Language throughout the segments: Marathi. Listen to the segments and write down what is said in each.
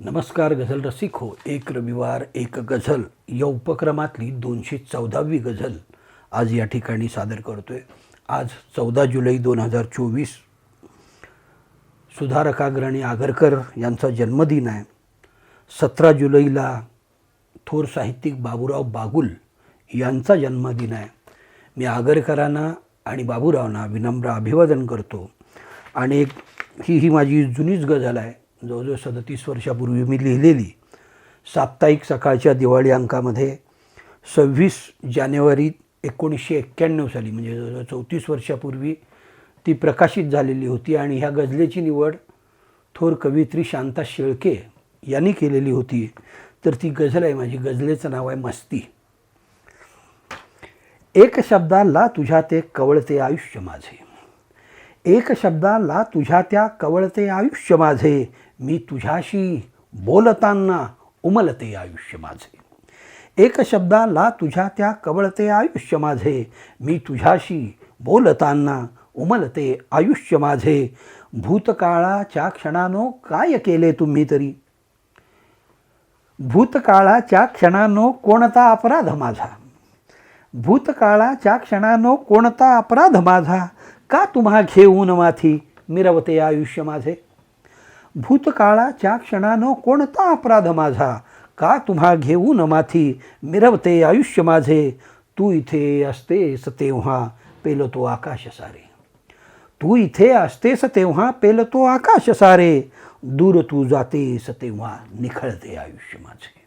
नमस्कार गझल रसिक. हो एक रविवार एक गझल. या उपक्रमातली दोनशे चौदावी गझल आज या ठिकाणी सादर करतो आहे आज चौदा जुलै दोन हजार चोवीस. सुधारकाग्रणी आगरकर यांचा जन्मदिन आहे. सतरा जुलैला थोर साहित्यिक बाबूराव बागुल यांचा जन्मदिन आहे. मी आगरकरांना आणि बाबूरावना विनम्र अभिवादन करतो. आणि एक ही ही माझी जुनीच गझल आहे. जवळजवळ सदतीस वर्षापूर्वी मी लिहिलेली साप्ताहिक सकाळच्या दिवाळी अंकामध्ये सव्वीस जानेवारी एकोणीसशे एक्क्याण्णव साली म्हणजे जवळजवळ चौतीस वर्षापूर्वी ती प्रकाशित झालेली होती आणि ह्या गझलेची निवड थोर कवित्री शांता शेळके यांनी केलेली होती. तर ती गझल आहे माझी गझलेचं नाव आहे मस्ती. एक शब्दाला तुझ्या ते कवळते आयुष्य माझे. एक शब्दाला तुझ्या त्या कवळते आयुष्य माझे. मी तुझ्याशी बोलताना उमलते आयुष्य माझे. एक शब्दाला तुझ्या त्या कवळते आयुष्य माझे. मी तुझ्याशी बोलताना उमलते आयुष्य माझे. भूतकाळाच्या क्षणानो काय केले तुम्ही तरी? भूतकाळाच्या क्षणानो कोणता अपराध माझा? भूतकाळाच्या क्षणानो कोणता अपराध माझा? का तुम्हा घेऊन माथी? मिरवते आयुष्य माझे. भूतकाळाच्या क्षणानो कोणता अपराध माझा? का तुम्हा घेऊन माथी? मिरवते आयुष्य माझे. तू इथे असतेस तेव्हा पेलतो आकाश सारे. तू इथे असतेस तेव्हा पेलतो आकाश सारे. दूर तू जातेस तेव्हा निखळते आयुष्य माझे.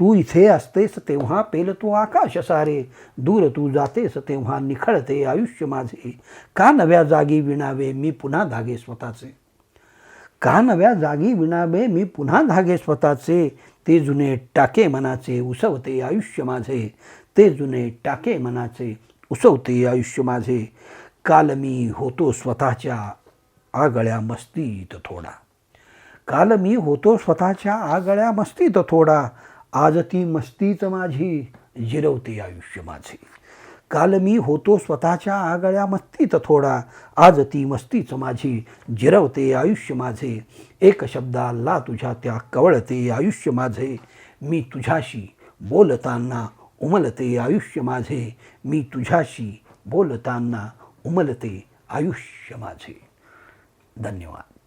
तू इथे असतेस तेव्हा पेलतो आकाश सारे. दूर तू जातेस तेव्हा निखळते आयुष्य माझे. का नव्या जागी विणावे मी पुन्हा धागे स्वतःचे? का नव्या जागी विणावे मी पुन्हा धागे स्वतःचे? ते जुने टाके मनाचे उसवते आयुष्य माझे. ते जुने टाके मनाचे उसवते आयुष्य माझे. काल मी होतो स्वतःच्या आगळ्या मस्तीत थोडा. काल मी होतो स्वतःच्या आगळ्या मस्तीत थोडा. आज ती मस्तीच माझी जिरवते आयुष्य माझे. काल मी होतो स्वतःच्या आगळ्या मस्तीत थोडा आज ती मस्तीच माझी जिरवते आयुष्य माझे. एक शब्दाला तुझ्या त्या कवळते आयुष्य माझे. मी तुझ्याशी बोलताना उमलते आयुष्य माझे. मी तुझ्याशी बोलताना उमलते आयुष्य माझे. धन्यवाद.